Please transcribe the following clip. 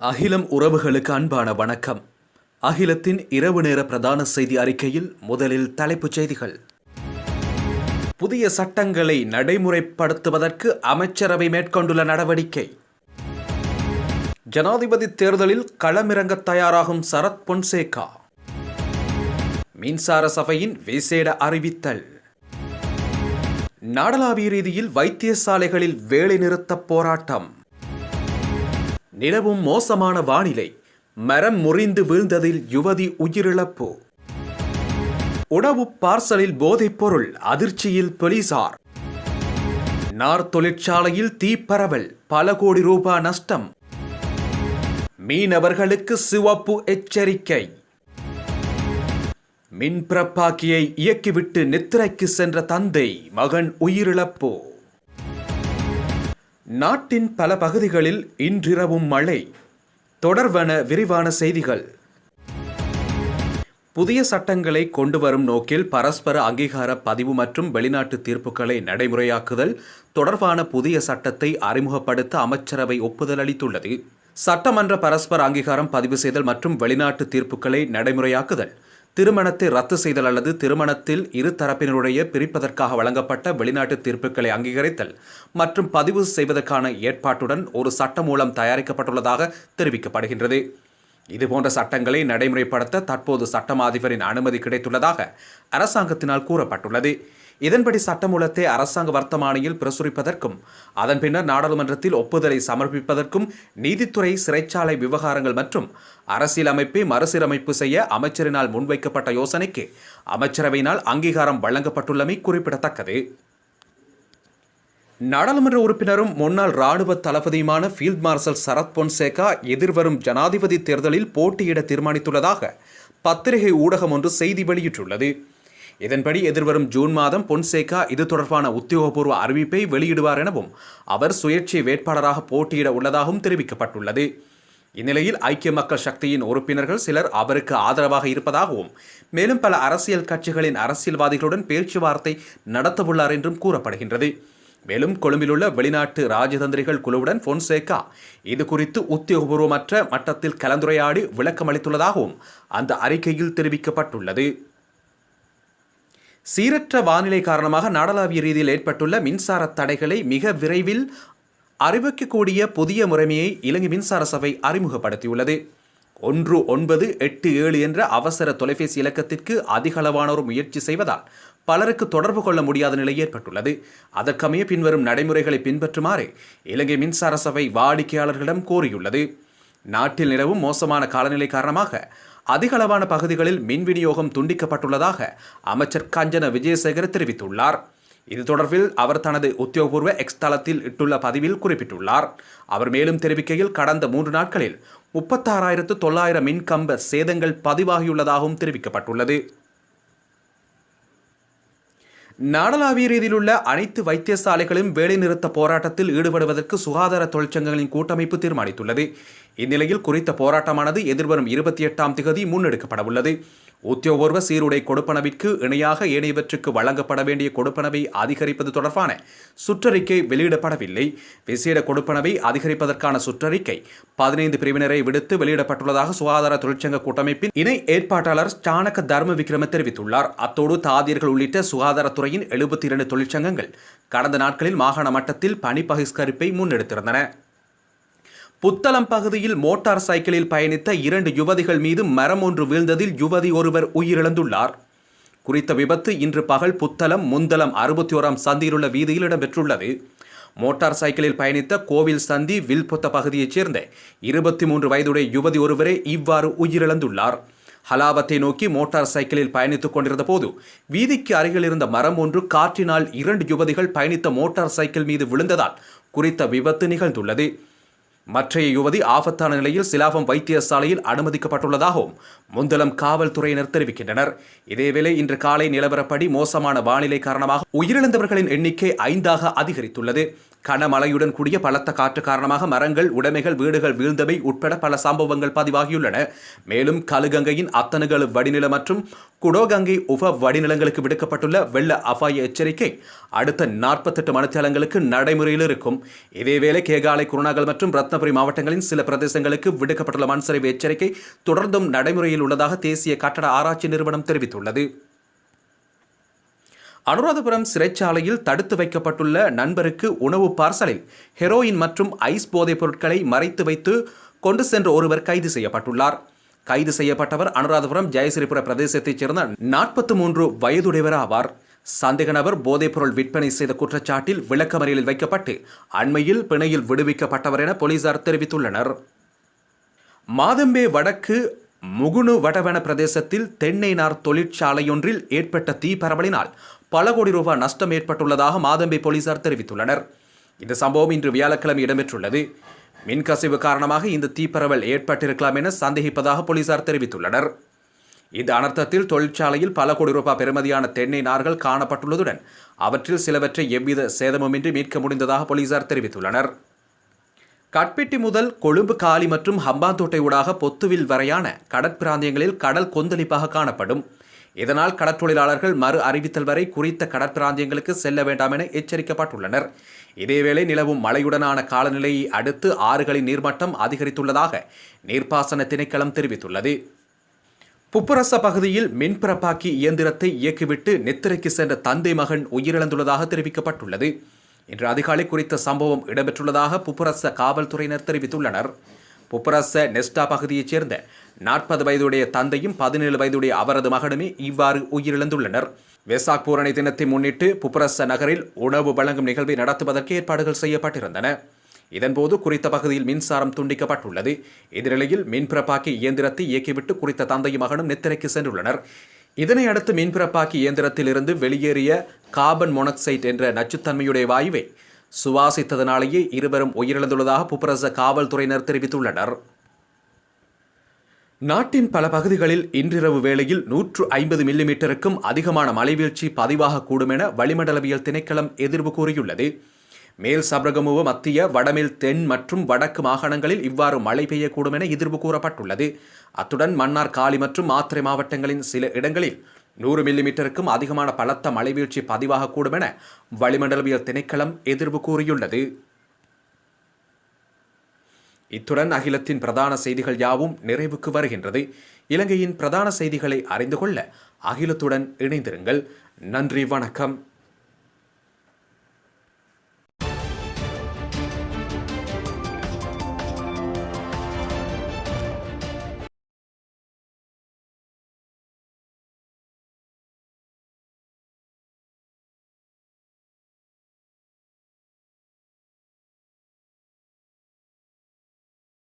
அகிலம் உறவுகளுக்கு அன்பான வணக்கம். அகிலத்தின் இரவு நேர பிரதான செய்தி அறிக்கையில் முதலில் தலைப்புச் செய்திகள். புதிய சட்டங்களை நடைமுறைப்படுத்துவதற்கு அமைச்சரவை மேற்கொண்டுள்ள நடவடிக்கை. ஜனாதிபதி தேர்தலில் களமிறங்க தயாராகும் சரத் பொன்சேகா. மின்சார சபையின் விசேட அறிவித்தல். நாடளாவிய ரீதியில் வைத்தியசாலைகளில் வேலைநிறுத்த போராட்டம். நிலவும் மோசமான வானிலை. மரம் முறிந்து வீழ்ந்ததில் யுவதி உயிரிழப்பு. உணவு பார்சலில் போதைப் பொருள் அதிர்ச்சியில் போலீசார். நார் தொழிற்சாலையில் தீப்பரவல் பல கோடி ரூபாய் நஷ்டம். மீனவர்களுக்கு சிவப்பு எச்சரிக்கை. மின்பிறப்பாக்கியை இயக்கிவிட்டு நித்திரைக்கு சென்ற தந்தை மகன் உயிரிழப்பு. நாட்டின் பல பகுதிகளில் இன்றிரவும் மழை. தொடர்வன விரிவான செய்திகள். புதிய சட்டங்களை கொண்டு வரும் நோக்கில் பரஸ்பர அங்கீகார பதிவு மற்றும் வெளிநாட்டு தீர்ப்புகளை நடைமுறையாக்குதல் தொடர்பான புதிய சட்டத்தை அறிமுகப்படுத்த அமைச்சரவை ஒப்புதல் அளித்துள்ளது. சட்டமன்ற பரஸ்பர அங்கீகாரம் பதிவு செய்தல் மற்றும் வெளிநாட்டு தீர்ப்புகளை நடைமுறையாக்குதல் திருமணத்தை ரத்து செய்தல் அல்லது திருமணத்தில் இரு தரப்பினருடைய பிரிப்பதற்காக வழங்கப்பட்ட வெளிநாட்டு தீர்ப்புகளை அங்கீகரித்தல் மற்றும் பதிவு செய்வதற்கான ஏற்பாட்டுடன் ஒரு சட்ட மூலம் தயாரிக்கப்பட்டுள்ளதாக தெரிவிக்கப்படுகின்றது. இதுபோன்ற சட்டங்களை நடைமுறைப்படுத்த தற்போது சட்டமா அதிபரின் அனுமதி கிடைத்துள்ளதாக அரசாங்கத்தினால் கூறப்பட்டுள்ளது. இதன்படி சட்டமூலத்தை அரசாங்க வர்த்தமானியில் பிரசுரிப்பதற்கும் அதன் பின்னர் நாடாளுமன்றத்தில் ஒப்புதலை சமர்ப்பிப்பதற்கும் நீதித்துறை சிறைச்சாலை விவகாரங்கள் மற்றும் அரசியலமைப்பை மறுசீரமைப்பு செய்ய அமைச்சரினால் முன்வைக்கப்பட்ட யோசனைக்கு அமைச்சரவையினால் அங்கீகாரம் வழங்கப்பட்டுள்ளமை குறிப்பிடத்தக்கது. நாடாளுமன்ற உறுப்பினரும் முன்னாள் ராணுவ தளபதியுமான ஃபீல்ட் மார்ஷல் சரத் பொன்சேகா எதிர்வரும் ஜனாதிபதி தேர்தலில் போட்டியிட தீர்மானித்துள்ளதாக பத்திரிகை ஊடகம் ஒன்று செய்தி வெளியிட்டுள்ளது. இதன்படி எதிர்வரும் ஜூன் மாதம் பொன்சேகா இது தொடர்பான உத்தியோகபூர்வ அறிவிப்பை வெளியிடுவார் எனவும் அவர் சுயேட்சை வேட்பாளராக போட்டியிட உள்ளதாகவும் தெரிவிக்கப்பட்டுள்ளது. இந்நிலையில் ஐக்கிய மக்கள் சக்தியின் உறுப்பினர்கள் சிலர் அவருக்கு ஆதரவாக இருப்பதாகவும் மேலும் பல அரசியல் கட்சிகளின் அரசியல்வாதிகளுடன் பேச்சுவார்த்தை நடத்தவுள்ளார் என்றும் கூறப்படுகின்றது. மேலும் கொழும்பிலுள்ள வெளிநாட்டு ராஜதந்திரிகள் குழுவுடன் பொன்சேகா இது குறித்து உத்தியோகபூர்வமற்ற மட்டத்தில் கலந்துரையாடி விளக்கம் அளித்துள்ளதாகவும் அந்த அறிக்கையில் தெரிவிக்கப்பட்டுள்ளது. சீரற்ற வானிலை காரணமாக நாடளாவிய ரீதியில் ஏற்பட்டுள்ள மின்சார தடைகளை மிக விரைவில் அறிவிக்கக்கூடிய புதிய முறைமையை இலங்கை மின்சார சபை அறிமுகப்படுத்தியுள்ளது. ஒன்று ஒன்பது எட்டு ஏழு என்ற அவசர தொலைபேசி இலக்கத்திற்கு அதிகளவானோர் முயற்சி செய்வதால் பலருக்கு தொடர்பு கொள்ள முடியாத நிலை ஏற்பட்டுள்ளது. அதற்கமைய பின்வரும் நடைமுறைகளை பின்பற்றுமாறு இலங்கை மின்சார சபை வாடிக்கையாளர்களிடம் கோரியுள்ளது. நாட்டில் நிலவும் மோசமான காலநிலை காரணமாக அதிகளவான பகுதிகளில் மின் விநியோகம் துண்டிக்கப்பட்டுள்ளதாக அமைச்சர் கஞ்சன விஜயசேகர் தெரிவித்துள்ளார். இது தொடர்பில் அவர் தனது உத்தியோகபூர்வ எக்ஸ் தளத்தில் இட்டுள்ள பதிவில் குறிப்பிட்டுள்ளார். அவர் மேலும் தெரிவிக்கையில் கடந்த மூன்று நாட்களில் முப்பத்தாறாயிரத்து தொள்ளாயிரம் மின்கம்ப சேதங்கள் பதிவாகியுள்ளதாகவும் தெரிவிக்கப்பட்டுள்ளது. நாடளாவிய ரீதியில் உள்ள அனைத்து வைத்தியசாலைகளும் வேலைநிறுத்த போராட்டத்தில் ஈடுபடுவதற்கு சுகாதார தொழிற்சங்கங்களின் கூட்டமைப்பு தீர்மானித்துள்ளது. இந்நிலையில் குறித்த போராட்டமானது எதிர்வரும் இருபத்தி எட்டாம் திகதி முன்னெடுக்கப்பட உள்ளது உத்தியோகபூர்வ சீருடை கொடுப்பனவிற்கு இணையாக ஏனையவற்றுக்கு வழங்கப்பட வேண்டிய கொடுப்பனவை அதிகரிப்பது தொடர்பான சுற்றறிக்கை வெளியிடப்படவில்லை. விசேட கொடுப்பனவை அதிகரிப்பதற்கான சுற்றறிக்கை பதினைந்து பிரிவினரை விடுத்து வெளியிடப்பட்டுள்ளதாக சுகாதார தொழிற்சங்க கூட்டமைப்பின் இணை ஏற்பாட்டாளர் ஸ்டானக தர்ம விக்ரம தெரிவித்துள்ளார். அத்தோடு தாதியர்கள் உள்ளிட்ட சுகாதாரத்துறையின் எழுபத்தி இரண்டு தொழிற்சங்கங்கள் கடந்த நாட்களில் மாகாண மட்டத்தில் பணி பகிஷ்கரிப்பை முன்னெடுத்திருந்தன. புத்தளம் பகுதியில் மோட்டார் சைக்கிளில் பயணித்த இரண்டு யுவதிகள் மீது மரம் ஒன்று வீழ்ந்ததில் யுவதி ஒருவர் உயிரிழந்துள்ளார். குறித்த விபத்து இன்று பகல் புத்தளம் முந்தளம் அறுபத்தி ஓராம் சந்தியிலுள்ள வீதியில் இடம்பெற்றுள்ளது. மோட்டார் சைக்கிளில் பயணித்த கோவில் சந்தி வில்பொத்த பகுதியைச் சேர்ந்த இருபத்தி மூன்று வயதுடைய யுவதி ஒருவரே இவ்வாறு உயிரிழந்துள்ளார். ஹலாவத்தை நோக்கி மோட்டார் சைக்கிளில் பயணித்துக் கொண்டிருந்த போது வீதிக்கு அருகில் இருந்த மரம் ஒன்று காற்றினால் இரண்டு யுவதிகள் பயணித்த மோட்டார் சைக்கிள் மீது விழுந்ததால் குறித்த விபத்து நிகழ்ந்துள்ளது. மற்றைய யுவதி ஆபத்தான நிலையில் சிலாபம் வைத்தியசாலையில் அனுமதிக்கப்பட்டுள்ளதாகவும் முந்தலம் காவல்துறையினர் தெரிவிக்கின்றனர். இதேவேளை இன்று காலை நிலவரப்படி மோசமான வானிலை காரணமாக உயிரிழந்தவர்களின் எண்ணிக்கை ஐந்தாக அதிகரித்துள்ளது. கனமழையுடன் கூடிய பலத்த காற்று காரணமாக மரங்கள் உடைமைகள் வீடுகள் வீழ்ந்தவை உட்பட பல சம்பவங்கள் பதிவாகியுள்ளன. மேலும் கலுகங்கையின் அத்தனுகலு வடிநிலம் மற்றும் குடோகங்கை உப வடிநிலங்களுக்கு விடுக்கப்பட்டுள்ள வெள்ள அபாய எச்சரிக்கை அடுத்த நாற்பத்தெட்டு மணித்தேலங்களுக்கு நடைமுறையில் இருக்கும். இதேவேளை கேகாலை குருணாகல் மற்றும் ரத்னபுரி மாவட்டங்களின் சில பிரதேசங்களுக்கு விடுக்கப்பட்டுள்ள மண்சரிவு எச்சரிக்கை தொடர்ந்தும் நடைமுறையில் உள்ளதாக தேசிய கட்டட ஆராய்ச்சி நிறுவனம் தெரிவித்துள்ளது. அனுராதபுரம் சிறைச்சாலையில் தடுத்து வைக்கப்பட்டுள்ள நண்பருக்கு உணவு பார்சலில் ஹெரோயின் மற்றும் ஐஸ் போதைப் பொருட்களை மறைத்து வைத்து கொண்டு சென்ற ஒருவர் கைது செய்யப்பட்டுள்ளார். கைது செய்யப்பட்டவர் அனுராதபுரம் ஜெயசிரிபுர பிரதேசத்தைச் சேர்ந்த நாற்பத்தி மூன்று வயதுடையவர் ஆவார் சந்தேக நபர் போதைப்பொருள் விற்பனை செய்த குற்றச்சாட்டில் விளக்கமறியலில் வைக்கப்பட்டு அண்மையில் பிணையில் விடுவிக்கப்பட்டவர் என போலீசார் தெரிவித்துள்ளனர். மாதம்பே வடக்கு முகுணு வடவன பிரதேசத்தில் தென்னை நார் தொழிற்சாலையொன்றில் ஏற்பட்ட தீ பரவலினால் பல கோடி ரூபாய் நஷ்டம் ஏற்பட்டுள்ளதாக மாதம்பி போலீசார் தெரிவித்துள்ளனர். இந்த சம்பவம் இன்று வியாழக்கிழமை இடம்பெற்றுள்ளது. மின்கசிவு காரணமாக இந்த தீப்பரவல் ஏற்பட்டிருக்கலாம் என சந்தேகிப்பதாக போலீசார் தெரிவித்துள்ளனர். இந்த அனர்த்தத்தில் தொழிற்சாலையில் பல கோடி ரூபாய் பெறுமதியான தென்னை நார்கள் காணப்பட்டுள்ளதுடன் அவற்றில் சிலவற்றை எவ்வித சேதமுமின்றி மீட்க முடிந்ததாக போலீசார் தெரிவித்துள்ளனர். கட்பெட்டி முதல் கொழும்பு காலி மற்றும் ஹம்பாந்தோட்டை ஊடாக பொத்துவில் வரையான கடற்பிராந்தியங்களில் கடல் கொந்தளிப்பாக காணப்படும். இதனால் கடற்தொழிலாளர்கள் மறு அறிவித்தல் வரை குறித்த கடற்பிராந்தியங்களுக்கு செல்ல வேண்டாம் என எச்சரிக்கப்பட்டுள்ளனர். இதேவேளை நிலவும் மழையுடனான காலநிலையை அடுத்து ஆறுகளின் நீர்மட்டம் அதிகரித்துள்ளதாக நீர்ப்பாசன திணைக்களம் தெரிவித்துள்ளது. புப்பரச பகுதியில் மின்பிறப்பாக்கி இயந்திரத்தை இயக்கிவிட்டு நெத்திரைக்கு சென்ற தந்தை மகன் உயிரிழந்துள்ளதாக தெரிவிக்கப்பட்டுள்ளது. இன்று அதிகாலை குறித்த சம்பவம் இடம்பெற்றுள்ளதாக புப்பரச காவல்துறையினர் தெரிவித்துள்ளனர். புப்பரச நெஸ்டா பகுதியைச் சேர்ந்த நாற்பது வயதுடைய தந்தையும் பதினேழு வயதுடைய அவரது மகனுமே இவ்வாறு உயிரிழந்துள்ளனர். வெசாக் பூரணி தினத்தை முன்னிட்டு புப்பரச நகரில் உணவு வழங்கும் நிகழ்வை நடத்துவதற்கு ஏற்பாடுகள் செய்யப்பட்டிருந்தன. இதன்போது குறித்த பகுதியில் மின்சாரம் துண்டிக்கப்பட்டுள்ளது. இந்நிலையில் மின்பிறப்பாக்கி இயந்திரத்தை இயக்கிவிட்டு குறித்த தந்தையும் மகனும் நித்திரைக்கு சென்றுள்ளனர். இதனை அடுத்து மின்பிறப்பாக்கி இயந்திரத்திலிருந்து வெளியேறிய கார்பன் மொனாக்சைட் என்ற நச்சுத்தன்மையுடைய வாயுவை சுவாசித்ததனாலேயே இருவரும் உயிரிழந்துள்ளதாக புப்பரச காவல்துறையினர் தெரிவித்துள்ளனர். நாட்டின் பல பகுதிகளில் இன்றிரவு வேளையில் நூற்று ஐம்பது மில்லிமீட்டருக்கும் அதிகமான மழைவீழ்ச்சி பதிவாகக்கூடும் என வளிமண்டலவியல் திணைக்களம் எதிர்வு கூறியுள்ளது. மேல் சபரகமுவ மத்திய வடமேல் தென் மற்றும் வடக்கு மாகாணங்களில் இவ்வாறு மழை பெய்யக்கூடும் என எதிர்வு கூறப்பட்டுள்ளது. அத்துடன் மன்னார் காலி மற்றும் மாத்திரை மாவட்டங்களின் சில இடங்களில் நூறு மில்லிமீட்டருக்கும் அதிகமான பலத்த மழைவீழ்ச்சி பதிவாகக்கூடும் என வளிமண்டலவியல் திணைக்களம் எதிர்வு கூறியுள்ளது. இத்துடன் அகிலத்தின் பிரதான செய்திகள் யாவும் நிறைவுக்கு வருகின்றது. இலங்கையின் பிரதான செய்திகளை அறிந்து கொள்ள அகிலத்துடன் இணைந்திருங்கள். நன்றி வணக்கம்.